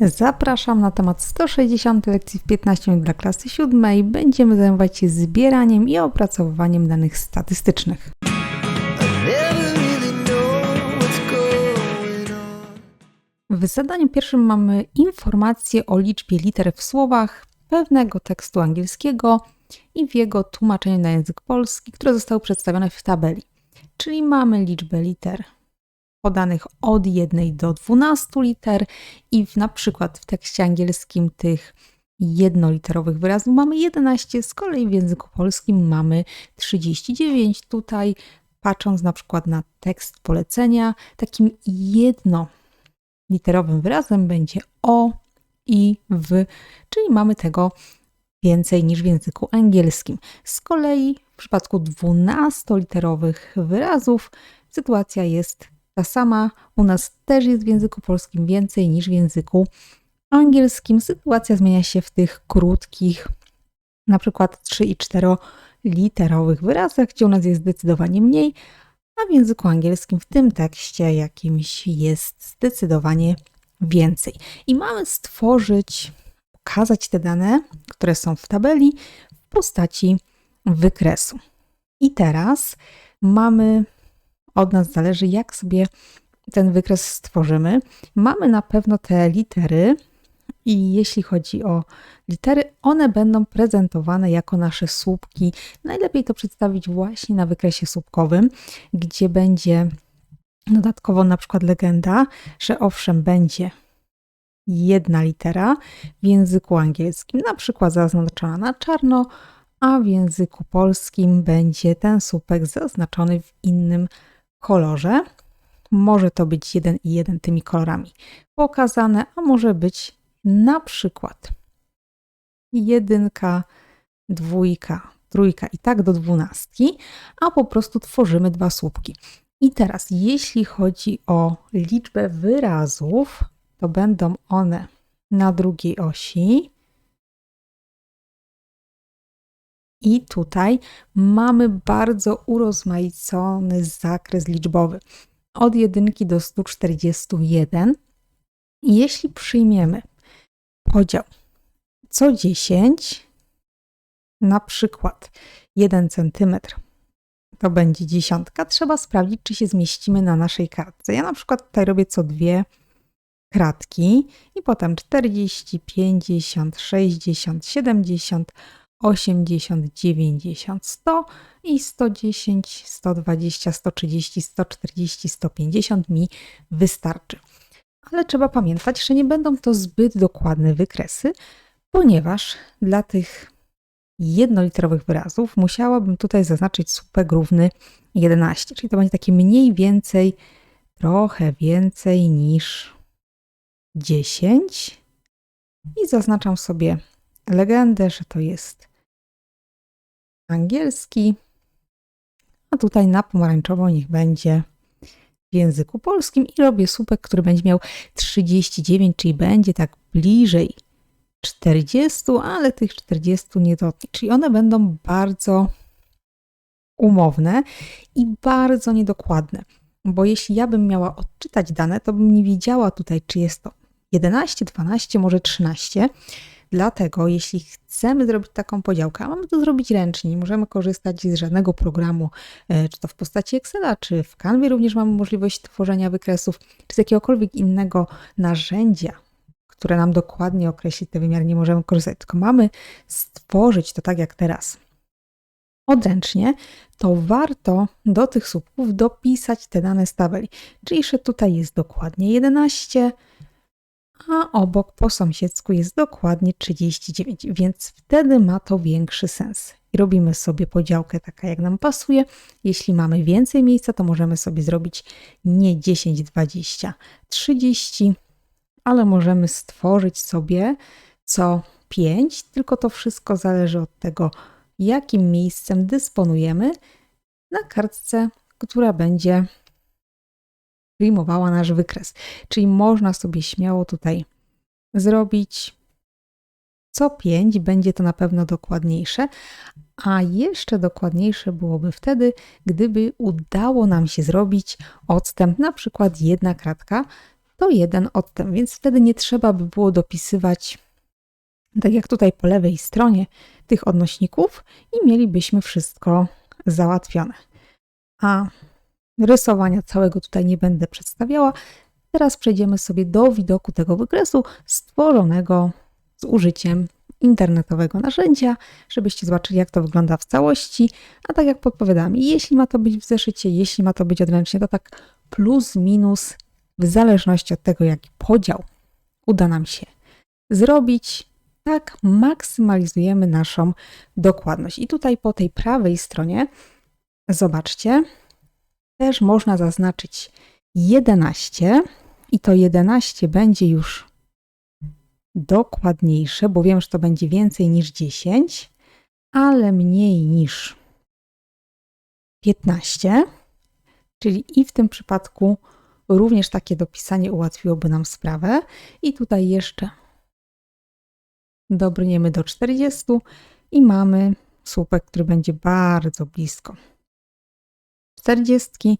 Zapraszam na temat 160 lekcji w 15 minut dla klasy 7. Będziemy zajmować się zbieraniem i opracowywaniem danych statystycznych. W zadaniu pierwszym mamy informację o liczbie liter w słowach pewnego tekstu angielskiego i w jego tłumaczeniu na język polski, które zostały przedstawione w tabeli. Czyli mamy liczbę liter podanych od 1 do 12 liter i w, na przykład w tekście angielskim tych jednoliterowych wyrazów mamy 11, z kolei w języku polskim mamy 39. Tutaj patrząc na przykład na tekst polecenia, takim jednoliterowym wyrazem będzie o i w, czyli mamy tego więcej niż w języku angielskim. Z kolei w przypadku 12-literowych wyrazów sytuacja jest ta sama. U nas też jest w języku polskim więcej niż w języku angielskim. Sytuacja zmienia się w tych krótkich, na przykład 3 i 4 literowych wyrazach, gdzie u nas jest zdecydowanie mniej, a w języku angielskim w tym tekście jakimś jest zdecydowanie więcej. I mamy stworzyć, pokazać te dane, które są w tabeli w postaci wykresu. I teraz mamy, od nas zależy, jak sobie ten wykres stworzymy. Mamy na pewno te litery, i jeśli chodzi o litery, one będą prezentowane jako nasze słupki. Najlepiej to przedstawić właśnie na wykresie słupkowym, gdzie będzie dodatkowo na przykład legenda, że owszem, będzie jedna litera w języku angielskim, na przykład zaznaczona na czarno, a w języku polskim będzie ten słupek zaznaczony w innym kolorze. Może to być jeden i jeden tymi kolorami pokazane, a może być na przykład jedynka, dwójka, trójka i tak do dwunastki, a po prostu tworzymy dwa słupki. I teraz, jeśli chodzi o liczbę wyrazów, to będą one na drugiej osi. I tutaj mamy bardzo urozmaicony zakres liczbowy. Od jedynki do 141. Jeśli przyjmiemy podział co 10, na przykład 1 cm, to będzie dziesiątka, trzeba sprawdzić, czy się zmieścimy na naszej kartce. Ja na przykład tutaj robię co dwie kratki i potem 40, 50, 60, 70, 80, 90, 100 i 110, 120, 130, 140, 150 mi wystarczy. Ale trzeba pamiętać, że nie będą to zbyt dokładne wykresy, ponieważ dla tych jednoliterowych wyrazów musiałabym tutaj zaznaczyć słupek równy 11, czyli to będzie takie mniej więcej, trochę więcej niż 10 i zaznaczam sobie legendę, że to jest angielski, a tutaj na pomarańczowo niech będzie w języku polskim i robię słupek, który będzie miał 39, czyli będzie tak bliżej 40, ale tych 40 nie dotknie. Czyli one będą bardzo umowne i bardzo niedokładne. Bo jeśli ja bym miała odczytać dane, to bym nie wiedziała tutaj, czy jest to 11, 12, może 13. Dlatego, jeśli chcemy zrobić taką podziałkę, a mamy to zrobić ręcznie, nie możemy korzystać z żadnego programu, e, czy to w postaci Excela, czy w Canwie również mamy możliwość tworzenia wykresów, czy z jakiegokolwiek innego narzędzia, które nam dokładnie określi te wymiary, nie możemy korzystać, tylko mamy stworzyć to tak jak teraz odręcznie, to warto do tych słupków dopisać te dane z tabeli. Czyli, że tutaj jest dokładnie 11, a obok po sąsiedzku jest dokładnie 39, więc wtedy ma to większy sens. I robimy sobie podziałkę taka, jak nam pasuje. Jeśli mamy więcej miejsca, to możemy sobie zrobić nie 10, 20, 30, ale możemy stworzyć sobie co 5, tylko to wszystko zależy od tego, jakim miejscem dysponujemy na kartce, która będzie wyjmowała nasz wykres. Czyli można sobie śmiało tutaj zrobić co 5, będzie to na pewno dokładniejsze, a jeszcze dokładniejsze byłoby wtedy, gdyby udało nam się zrobić odstęp, na przykład jedna kratka, to jeden odstęp, więc wtedy nie trzeba by było dopisywać, tak jak tutaj po lewej stronie, tych odnośników i mielibyśmy wszystko załatwione. A rysowania całego tutaj nie będę przedstawiała. Teraz przejdziemy sobie do widoku tego wykresu stworzonego z użyciem internetowego narzędzia, żebyście zobaczyli, jak to wygląda w całości. A tak jak podpowiadam, jeśli ma to być w zeszycie, jeśli ma to być odręcznie, to tak plus, minus, w zależności od tego, jaki podział uda nam się zrobić, tak maksymalizujemy naszą dokładność. I tutaj po tej prawej stronie, zobaczcie, też można zaznaczyć 11 i to 11 będzie już dokładniejsze, bo wiem, że to będzie więcej niż 10, ale mniej niż 15, czyli i w tym przypadku również takie dopisanie ułatwiłoby nam sprawę. I tutaj jeszcze dobrniemy do 40 i mamy słupek, który będzie bardzo blisko 40,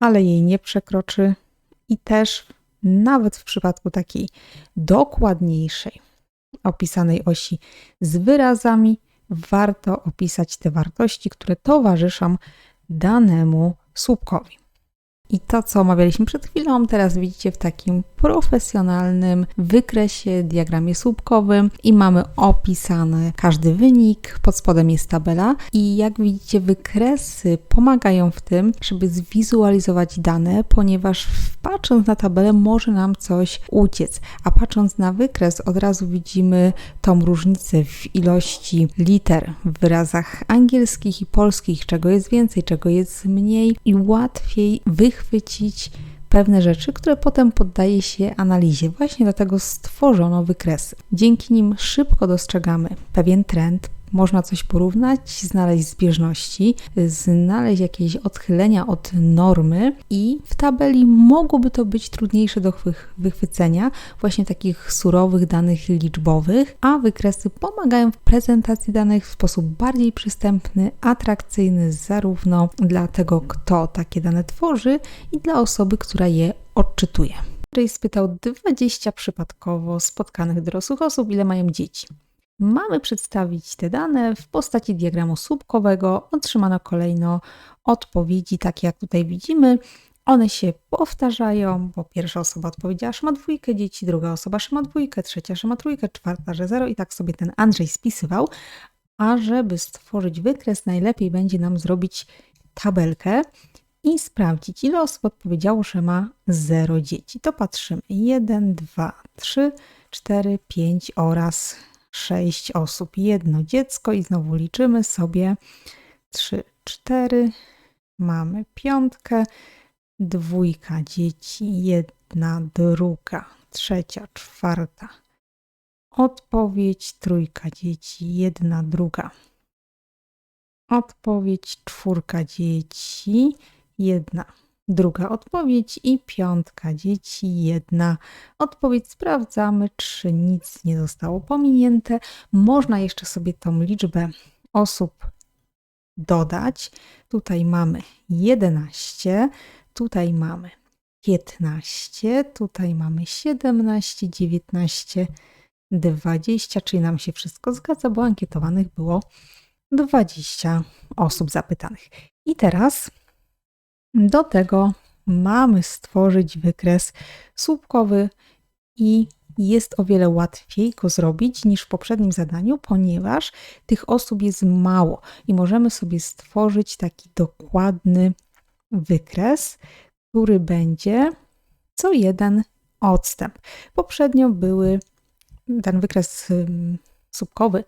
ale jej nie przekroczy i też nawet w przypadku takiej dokładniejszej opisanej osi z wyrazami warto opisać te wartości, które towarzyszą danemu słupkowi. I to, co omawialiśmy przed chwilą, teraz widzicie w takim profesjonalnym wykresie, diagramie słupkowym i mamy opisany każdy wynik. Pod spodem jest tabela i jak widzicie, wykresy pomagają w tym, żeby zwizualizować dane, ponieważ patrząc na tabelę może nam coś uciec, a patrząc na wykres od razu widzimy tą różnicę w ilości liter w wyrazach angielskich i polskich, czego jest więcej, czego jest mniej i łatwiej wychwycić pewne rzeczy, które potem poddaje się analizie. Właśnie dlatego stworzono wykresy. Dzięki nim szybko dostrzegamy pewien trend, można coś porównać, znaleźć zbieżności, znaleźć jakieś odchylenia od normy i w tabeli mogłoby to być trudniejsze do wychwycenia właśnie takich surowych danych liczbowych, a wykresy pomagają w prezentacji danych w sposób bardziej przystępny, atrakcyjny zarówno dla tego, kto takie dane tworzy i dla osoby, która je odczytuje. Ray spytał 20 przypadkowo spotkanych dorosłych osób, ile mają dzieci. Mamy przedstawić te dane w postaci diagramu słupkowego. Otrzymano kolejno odpowiedzi, takie jak tutaj widzimy. One się powtarzają, bo pierwsza osoba odpowiedziała, że ma dwójkę dzieci, druga osoba, że ma dwójkę, trzecia, że ma trójkę, czwarta, że zero i tak sobie ten Andrzej spisywał. A żeby stworzyć wykres, najlepiej będzie nam zrobić tabelkę i sprawdzić, ile osób odpowiedziało, że ma 0 dzieci. To patrzymy 1, 2, 3, 4, 5 oraz 6 osób, jedno dziecko i znowu liczymy sobie 3, 4, mamy piątkę, dwójka dzieci, jedna, druga, trzecia, czwarta. Odpowiedź trójka dzieci, jedna, druga. Odpowiedź czwórka dzieci, jedna, druga odpowiedź i piątka dzieci, jedna odpowiedź. Sprawdzamy, czy nic nie zostało pominięte. Można jeszcze sobie tą liczbę osób dodać. Tutaj mamy 11, tutaj mamy 15, tutaj mamy 17, 19, 20, czyli nam się wszystko zgadza, bo ankietowanych było 20 osób zapytanych. I teraz do tego mamy stworzyć wykres słupkowy i jest o wiele łatwiej go zrobić niż w poprzednim zadaniu, ponieważ tych osób jest mało i możemy sobie stworzyć taki dokładny wykres, który będzie co jeden odstęp. Poprzednio były ten wykres słupkowy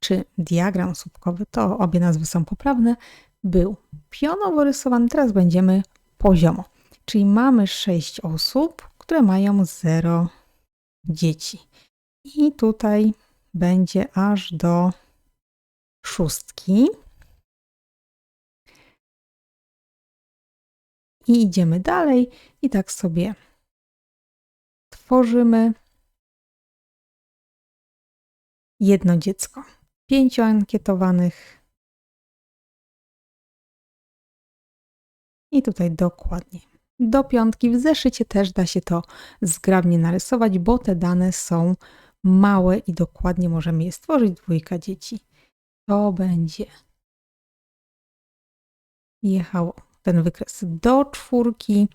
czy diagram słupkowy, to obie nazwy są poprawne, był pionowo rysowany, teraz będziemy poziomo. Czyli mamy 6 osób, które mają 0 dzieci. I tutaj będzie aż do szóstki. I idziemy dalej i tak sobie tworzymy jedno dziecko. Pięciu ankietowanych I tutaj dokładnie Do piątki w zeszycie też da się to zgrabnie narysować, bo te dane są małe i dokładnie możemy je stworzyć. Dwójka dzieci. To będzie jechało ten wykres do czwórki.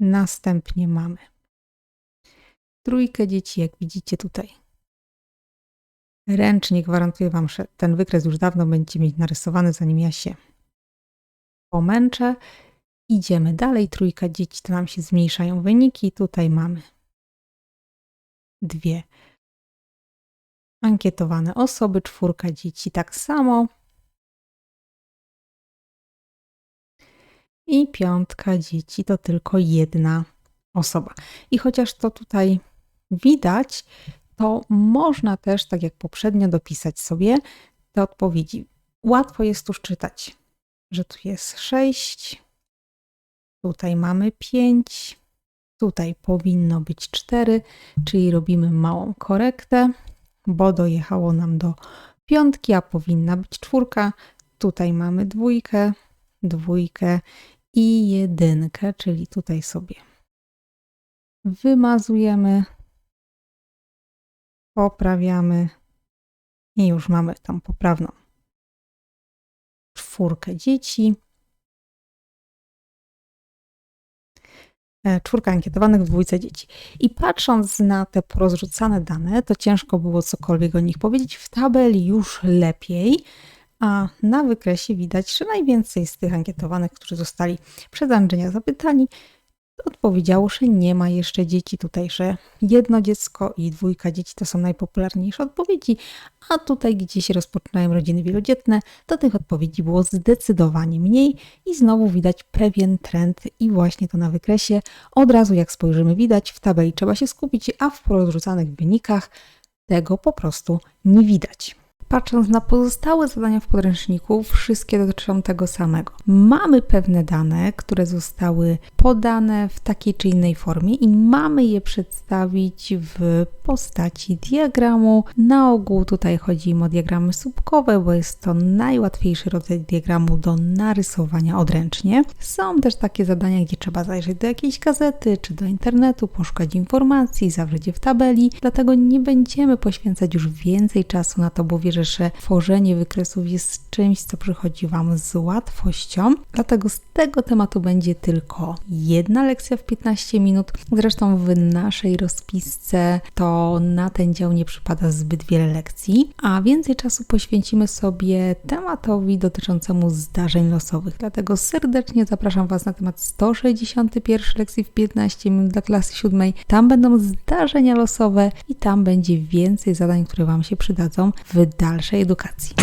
Następnie mamy trójkę dzieci, jak widzicie tutaj. Ręcznie gwarantuję Wam, że ten wykres już dawno będziecie mieć narysowany, zanim ja się pomęczę. Idziemy dalej. Trójka dzieci, to nam się zmniejszają wyniki. Tutaj mamy dwie ankietowane osoby, czwórka dzieci tak samo. I piątka dzieci to tylko jedna osoba. I chociaż to tutaj widać, to można też, tak jak poprzednio, dopisać sobie te odpowiedzi. Łatwo jest tu czytać, że tu jest 6, tutaj mamy 5, tutaj powinno być 4, czyli robimy małą korektę, bo dojechało nam do piątki, a powinna być czwórka. Tutaj mamy dwójkę, dwójkę i jedynkę, czyli tutaj sobie wymazujemy, poprawiamy i już mamy tam poprawną czwórkę dzieci. E, Czwórka ankietowanych dwójce dzieci. I patrząc na te porozrzucane dane, to ciężko było cokolwiek o nich powiedzieć. W tabeli już lepiej, a na wykresie widać, że najwięcej z tych ankietowanych, którzy zostali przez Andrzenia zapytani, odpowiedziało, że nie ma jeszcze dzieci tutaj, że jedno dziecko i dwójka dzieci to są najpopularniejsze odpowiedzi, a tutaj gdzieś rozpoczynają rodziny wielodzietne, to tych odpowiedzi było zdecydowanie mniej i znowu widać pewien trend i właśnie to na wykresie. Od razu jak spojrzymy widać, w tabeli trzeba się skupić, a w porozrzucanych wynikach tego po prostu nie widać. Patrząc na pozostałe zadania w podręczniku, wszystkie dotyczą tego samego. Mamy pewne dane, które zostały podane w takiej czy innej formie i mamy je przedstawić w postaci diagramu. Na ogół tutaj chodzi im o diagramy słupkowe, bo jest to najłatwiejszy rodzaj diagramu do narysowania odręcznie. Są też takie zadania, gdzie trzeba zajrzeć do jakiejś gazety czy do internetu, poszukać informacji, zawrzeć je w tabeli, dlatego nie będziemy poświęcać już więcej czasu na to, bo wierzę, że tworzenie wykresów jest czymś, co przychodzi Wam z łatwością. Dlatego z tego tematu będzie tylko jedna lekcja w 15 minut. Zresztą w naszej rozpisce to na ten dział nie przypada zbyt wiele lekcji, a więcej czasu poświęcimy sobie tematowi dotyczącemu zdarzeń losowych. Dlatego serdecznie zapraszam Was na temat 161 lekcji w 15 minut dla klasy 7. Tam będą zdarzenia losowe i tam będzie więcej zadań, które Wam się przydadzą w dalszej edukacji.